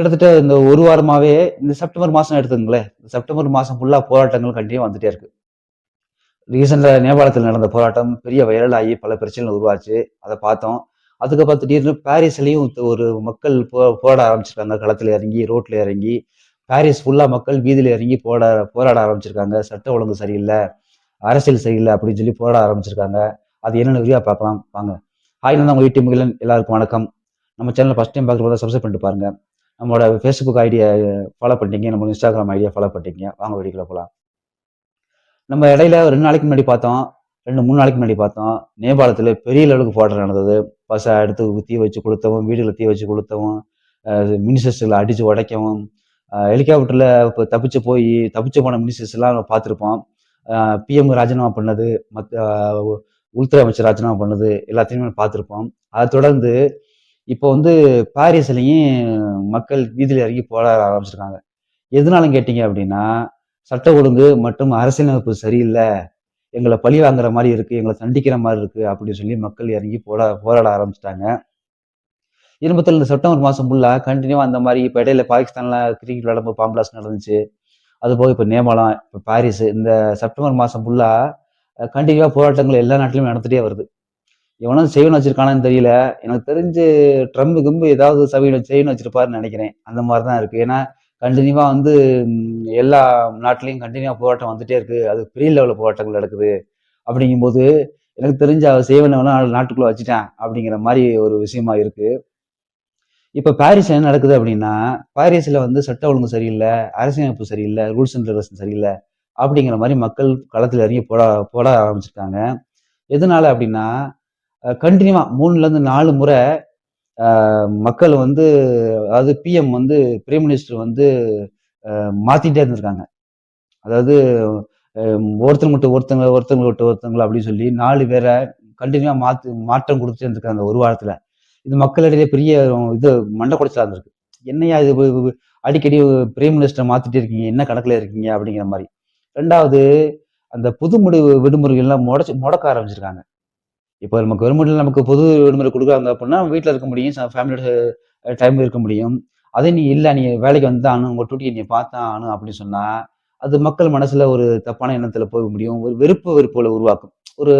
கிட்டத்தட்ட இந்த ஒரு வாரமாகவே இந்த செப்டம்பர் மாதம் எடுத்துங்களேன் செப்டம்பர் மாதம் ஃபுல்லாக போராட்டங்கள் கண்டினியூ வந்துட்டே இருக்கு. ரீசெண்டாக நேபாளத்தில் நடந்த போராட்டம் பெரிய வைரல் ஆகி பல பிரச்சனைகள் உருவாச்சு. அதை பார்த்தோம். அதுக்கப்புறம் திடீர்னு பாரிஸ்லேயும் ஒரு மக்கள் போ போராட ஆரம்பிச்சிருக்காங்க. களத்தில் இறங்கி ரோட்டில் இறங்கி. பாரிஸ் ஃபுல்லாக மக்கள் வீதியில் இறங்கி போட போராட ஆரம்பிச்சிருக்காங்க. சட்ட ஒழுங்கு சரியில்லை. அரசியல் சரியில்லை அப்படின்னு சொல்லி போராட ஆரம்பிச்சிருக்காங்க. அது என்னென்ன விரிவாக பார்க்கலாம். வாங்க. ஹாய் நான் உங்கள் யூடியூப் மகிழன். எல்லாருக்கும் வணக்கம். நம்ம சேனல் ஃபஸ்ட் டைம் பார்க்குறதா சப்ஸ்கிரைப் பண்ணிட்டு பாருங்க. நம்மளோட ஃபேஸ்புக் ஐடியா ஃபாலோ பண்ணிட்டீங்க நம்ம இன்ஸ்டாகிராம் ஐடியா ஃபாலோ பண்ணிட்டீங்க. வாங்க வெடிக்கல போகலாம் நம்ம இடையில ஒரு ரெண்டு நாளைக்கு முன்னாடி பார்த்தோம் ரெண்டு மூணு நாளைக்கு முன்னாடி பார்த்தோம் நேபாளத்தில் பெரிய லெவலுக்கு போராட்டம் நடந்தது. பஸ்ஸை எடுத்து தீ வச்சு கொளுத்தவும் வீடுகளை தீ வச்சு கொளுத்தவும் மினிஸ்டர்ஸ்களை அடித்து உடைக்கவும் ஹெலிகாப்டரில் இப்போ தப்பிச்சு போய் தப்பிச்சு போன மினிசஸ்லாம் நம்ம பார்த்துருப்போம். பிஎம் ராஜினாமா பண்ணது மற்ற உள்துறை அமைச்சர் ராஜினாமா பண்ணது எல்லாத்தையுமே பார்த்துருப்போம். அதை தொடர்ந்து இப்போ வந்து பாரிஸ்லையும் மக்கள் வீதியில் இறங்கி போராட ஆரம்பிச்சிருக்காங்க. எதனாலும் கேட்டீங்க அப்படின்னா சட்ட ஒழுங்கு மற்றும் அரசியலமைப்பு சரியில்லை எங்களை பழி வாங்குற மாதிரி இருக்கு எங்களை தண்டிக்கிற மாதிரி இருக்கு அப்படின்னு சொல்லி மக்கள் இறங்கி போரா போராட ஆரம்பிச்சிட்டாங்க. இருபத்தில் இந்த செப்டம்பர் மாதம் ஃபுல்லாக கண்டினியூவாக அந்த மாதிரி இப்போ இடையில பாகிஸ்தானில் கிரிக்கெட் விளையாடும்போது பாம்பிளாஸ் நடந்துச்சு. அது போக இப்போ நேபாளம் இப்போ பாரிஸ் இந்த செப்டம்பர் மாதம் ஃபுல்லாக கண்டினியூவாக போராட்டங்கள் எல்லா நாட்டிலையும் நடந்துகிட்டே வருது. எவனும் செய்வன் வச்சிருக்கானான்னு தெரியல. எனக்கு தெரிஞ்சு ட்ரம்ப் கிம்பு ஏதாவது சபையில் செய்யணும் வச்சிருப்பாருன்னு நினைக்கிறேன். அந்த மாதிரி தான் இருக்குது ஏன்னா கண்டினியூவாக வந்து எல்லா நாட்டிலையும் கண்டினியூவாக போராட்டம் வந்துட்டே இருக்குது அது பெரிய லெவலில் போராட்டங்கள் நடக்குது. அப்படிங்கும்போது எனக்கு தெரிஞ்ச அவர் செய்வன நாட்டுக்குள்ளே வச்சுட்டேன் அப்படிங்கிற மாதிரி ஒரு விஷயமா இருக்குது இப்போ பாரிஸ் என்ன நடக்குது அப்படின்னா பாரிஸில் வந்து சட்ட ஒழுங்கு சரியில்லை அரசியலமைப்பு சரியில்லை ரூல்ஸ் அண்ட் ரெகுலேஷன் சரியில்லை அப்படிங்கிற மாதிரி மக்கள் களத்தில் இறங்கி போட போட ஆரம்பிச்சிருக்காங்க. எதனால அப்படின்னா கண்டினியூவா மூணுலேருந்து நாலு முறை மக்கள் வந்து அதாவது பிஎம் வந்து பிரைம் மினிஸ்டர் வந்து மாத்திட்டே இருந்திருக்காங்க. அதாவது ஒருத்தங்க மட்டும் ஒருத்தங்க ஒருத்தங்க விட்டு ஒருத்தங்களை அப்படின்னு சொல்லி நாலு பேரை கண்டினியூவா மாத்து மாற்றம் கொடுத்துட்டே இருந்திருக்காங்க அந்த ஒரு வாரத்தில். இது மக்களிடையே பெரிய இது மண்டை குடைச்சலாக இருந்திருக்கு. என்னையா இது அடிக்கடி பிரைம் மினிஸ்டர் மாற்றிட்டே இருக்கீங்க என்ன கணக்கில் இருக்கீங்க அப்படிங்கிற மாதிரி. ரெண்டாவது அந்த புது முடிவு விடுமுறைகள்லாம் முடச்சு முடக்க ஆரம்பிச்சிருக்காங்க. இப்போ நம்ம கவர்மெண்ட்டில் நமக்கு பொது விடுமுறை கொடுக்குறாங்க அப்படின்னா வீட்டில் இருக்க முடியும் ஃபேமிலியோட டைம் இருக்க முடியும். அதே நீ இல்லை நீ வேலைக்கு வந்தானு உங்கள் டூட்டியை நீ பார்த்தா ஆனும் அப்படின்னு சொன்னால் அது மக்கள் மனசில் ஒரு தப்பான எண்ணத்தில் போக முடியும். ஒரு வெறுப்பு வெறுப்புகளை உருவாக்கும். ஒரு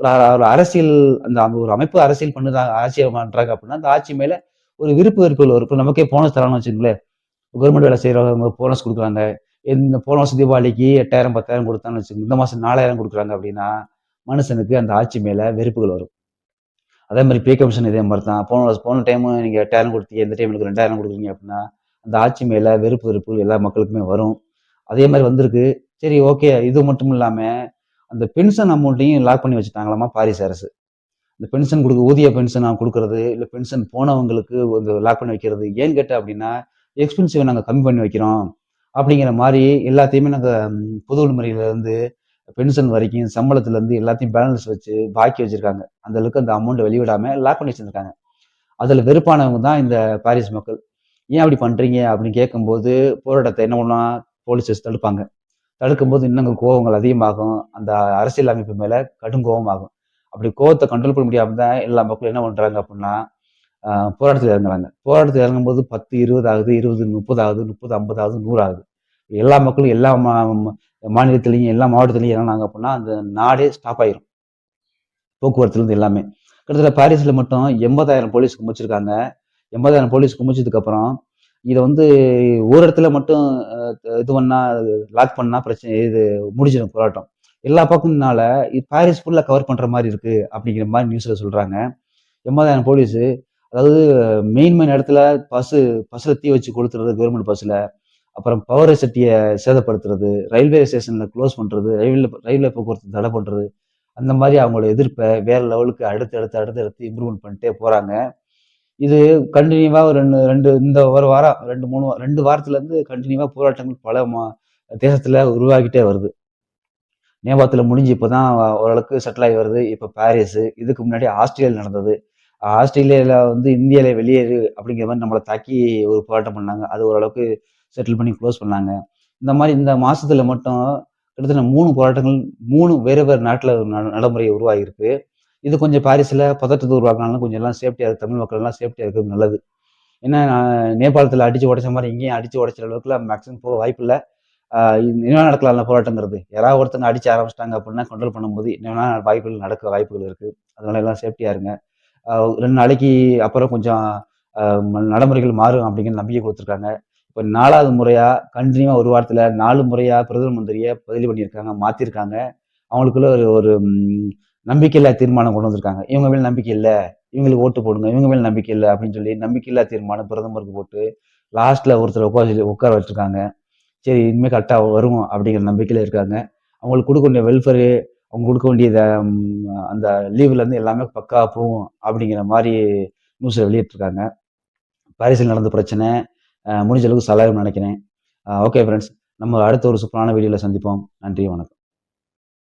ஒரு அரசியல் அந்த ஒரு அமைப்பு அரசியல் பண்ணுறாங்க அரசியல் பண்ணுறாங்க அப்படின்னா அந்த ஆட்சி மேலே ஒரு விருப்பு வெறுப்புகள் ஒரு இப்போ நமக்கே போனஸ் தரான்னு வச்சுங்களேன் கவர்மெண்ட் வேலை செய்கிறவங்க போனஸ் கொடுக்குறாங்க. இந்த போனஸ் தீபாவளிக்கு எட்டாயிரம் பத்தாயிரம் கொடுத்தான்னு வச்சுக்கோங்க. இந்த மாதம் நாலாயிரம் கொடுக்குறாங்க அப்படின்னா மனுஷனுக்கு அந்த ஆட்சி மேலே வெறுப்புகள் வரும். அதே மாதிரி பே கமிஷன் இதே மாதிரி தான் போன போன டைமும் நீங்கள் எட்டாயிரம் கொடுத்தீங்க இந்த டைம் எனக்கு ரெண்டாயிரம் கொடுக்குறீங்க அப்படின்னா அந்த ஆட்சி மேலே வெறுப்பு வெறுப்பு எல்லா மக்களுக்குமே வரும். அதே மாதிரி வந்திருக்கு. சரி ஓகே இது மட்டும் இல்லாமல் அந்த பென்ஷன் அமௌண்ட்டையும் லாக் பண்ணி வச்சுட்டாங்களாமா? பாரிஸ் அரசு. இந்த பென்ஷன் கொடுக்க ஊதிய பென்ஷன் கொடுக்கறது இல்லை பென்ஷன் போனவங்களுக்கு வந்து லாக் பண்ணி வைக்கிறது ஏன்னு கேட்டால் அப்படின்னா எக்ஸ்பென்சிவ் நாங்கள் கம்மி பண்ணி வைக்கிறோம். அப்படிங்கிற மாதிரி எல்லாத்தையுமே நாங்கள் புது விடுமுறையில இருந்து பென்ஷன் வரைக்கும் சம்பளத்துலேருந்து எல்லாத்தையும் பேலன்ஸ் வச்சு பாக்கி வச்சுருக்காங்க. அந்த அளவுக்கு அந்த அமௌண்ட்டை வெளிவிடாம லாக் பண்ணி வச்சிருக்காங்க அதில் வெறுப்பானவங்க தான் இந்த பாரிஸ் மக்கள். ஏன் அப்படி பண்ணுறீங்க அப்படின்னு கேட்கும்போது போராட்டத்தை என்ன பண்ணா வச்சு தடுப்பாங்க. தடுக்கும் போது இன்னும் கோபங்கள் அதிகமாகும். அந்த அரசியல் அமைப்பு மேலே கடும் கோபமாகும் அப்படி கோபத்தை கண்ட்ரோல் பண்ண முடியாமல் தான் எல்லா மக்களும் என்ன பண்ணுறாங்க அப்படின்னா போராட்டத்தில் இறங்குறாங்க. போராட்டத்தில் இறங்கும்போது பத்து இருபது ஆகுது இருபது முப்பது ஆகுது முப்பது ஐம்பது ஆகுது நூறு ஆகுது. எல்லா மக்களும் எல்லா மாநிலத்திலையும் எல்லா மாவட்டத்திலையும் இறங்கினாங்க அப்படின்னா அந்த நாடே ஸ்டாப் ஆயிரும். போக்குவரத்துலேருந்து எல்லாமே. கிட்டத்தட்ட பாரிஸில் மட்டும் எண்பதாயிரம் போலீஸ் குமிச்சிருக்காங்க. எண்பதாயிரம் போலீஸ் குமிச்சதுக்கப்புறம் இதை வந்து ஒரு இடத்துல மட்டும் இது பண்ணா லாக் பண்ணா பிரச்சனை இது முடிஞ்சிடும் போராட்டம். எல்லா பக்கம்னால பாரிஸ் ஃபுல்லாக கவர் பண்ணுற மாதிரி இருக்குது அப்படிங்கிற மாதிரி நியூஸில் சொல்கிறாங்க எண்பதாயிரம் போலீஸு அதாவது மெயின் மெயின் இடத்துல பஸ்ஸு பஸ்ஸில் தீ வச்சு கொடுத்துறது கவர்மெண்ட் பஸ்ஸில் அப்புறம் பவர் சட்டியை சேதப்படுத்துறது ரயில்வே ஸ்டேஷன்ல க்ளோஸ் பண்றது ரயில்வே ரயில்வே போக்குவரத்து தடை பண்றது அந்த மாதிரி அவங்களோட எதிர்ப்பை வேற லெவலுக்கு அடுத்து அடுத்து அடுத்து அடுத்து இம்ப்ரூவ்மெண்ட் பண்ணிட்டே போறாங்க. இது கண்டினியூவா ஒரு ரெண்டு ரெண்டு இந்த ஒரு வாரம் ரெண்டு மூணு ரெண்டு வாரத்துல இருந்து கண்டினியூவா போராட்டங்கள் பல தேசத்துல உருவாகிட்டே வருது. நேபாளத்துல முடிஞ்சு இப்போதான் ஓரளவுக்கு செட்டில் ஆகி வருது. இப்போ பாரிஸ் இதுக்கு முன்னாடி ஆஸ்திரேலியா நடந்தது. ஆஸ்திரேலியாவில் வந்து இந்தியாவில் வெளியேறு அப்படிங்கிற மாதிரி நம்மளை தாக்கி ஒரு போராட்டம் பண்ணாங்க. அது ஓரளவுக்கு செட்டில் பண்ணி க்ளோஸ் பண்ணாங்க. இந்த மாதிரி இந்த மாசத்துல மட்டும் கிட்டத்தட்ட மூணு போராட்டங்கள் மூணு வேறு வேறு நாட்டில் நடைமுறை உருவாகிருக்கு இது கொஞ்சம் பாரிஸில் பதட்டத்தை உருவாக்கினாலும் கொஞ்சம் எல்லாம் சேஃப்டியாக இருக்குது தமிழ் மக்கள் எல்லாம் சேஃப்டியாக இருக்கிறது நல்லது. ஏன்னா நேபாளத்தில் அடித்து உடைச்ச மாதிரி இங்கேயும் அடித்து உடைச்ச அளவுக்குலாம் மேக்ஸிமம் போக வாய்ப்பு இல்லை. இன்னும் நடக்கலாம்ல போராட்டங்கிறது? யாராவது ஒருத்தங்க அடிச்சு ஆரம்பிச்சிட்டாங்க அப்படின்னா கண்ட்ரோல் பண்ணும்போது இன்னும் வாய்ப்புகள் நடக்க வாய்ப்புகள் இருக்குது அதனால எல்லாம் சேஃப்டியாக இருங்க. ரெண்டு நாளைக்கு அப்புறம் கொஞ்சம் நடைமுறைகள் மாறும் அப்படிங்கிற நம்பிக்கை கொடுத்துருக்காங்க. இப்போ நாலாவது முறையாக கண்டினியூவாக ஒரு வாரத்தில் நாலு முறையாக பிரதம மந்திரியை பதிவு பண்ணியிருக்காங்க மாற்றிருக்காங்க அவங்களுக்குள்ள ஒரு ஒரு நம்பிக்கையில்லா தீர்மானம் கொண்டு வந்திருக்காங்க. இவங்க மேல் நம்பிக்கை இல்லை இவங்களுக்கு ஓட்டு போடுங்க இவங்க மேல் நம்பிக்கை இல்லை அப்படின்னு சொல்லி நம்பிக்கையில்லா தீர்மானம் பிரதமருக்கு போட்டு லாஸ்ட்ல ஒருத்தர் உட்கார உட்கார வச்சிருக்காங்க. சரி இனிமேல் கரெக்டாக வரும் அப்படிங்கிற நம்பிக்கையில் இருக்காங்க. அவங்களுக்கு கொடுக்க வேண்டிய வெல்ஃபேரு அவங்க கொடுக்க வேண்டியத அந்த லீவ்லேருந்து எல்லாமே பக்கா போகும் அப்படிங்கிற மாதிரி நியூஸில் வெளியிட்டிருக்காங்க. பாரிஸில் நடந்த பிரச்சனை முடிஞ்ச அளவுக்கு சலாயம் நினைக்கிறேன். ஓகே ஃப்ரெண்ட்ஸ் நம்ம அடுத்த ஒரு சூப்பரான வீடியோவில் சந்திப்போம். நன்றி வணக்கம்.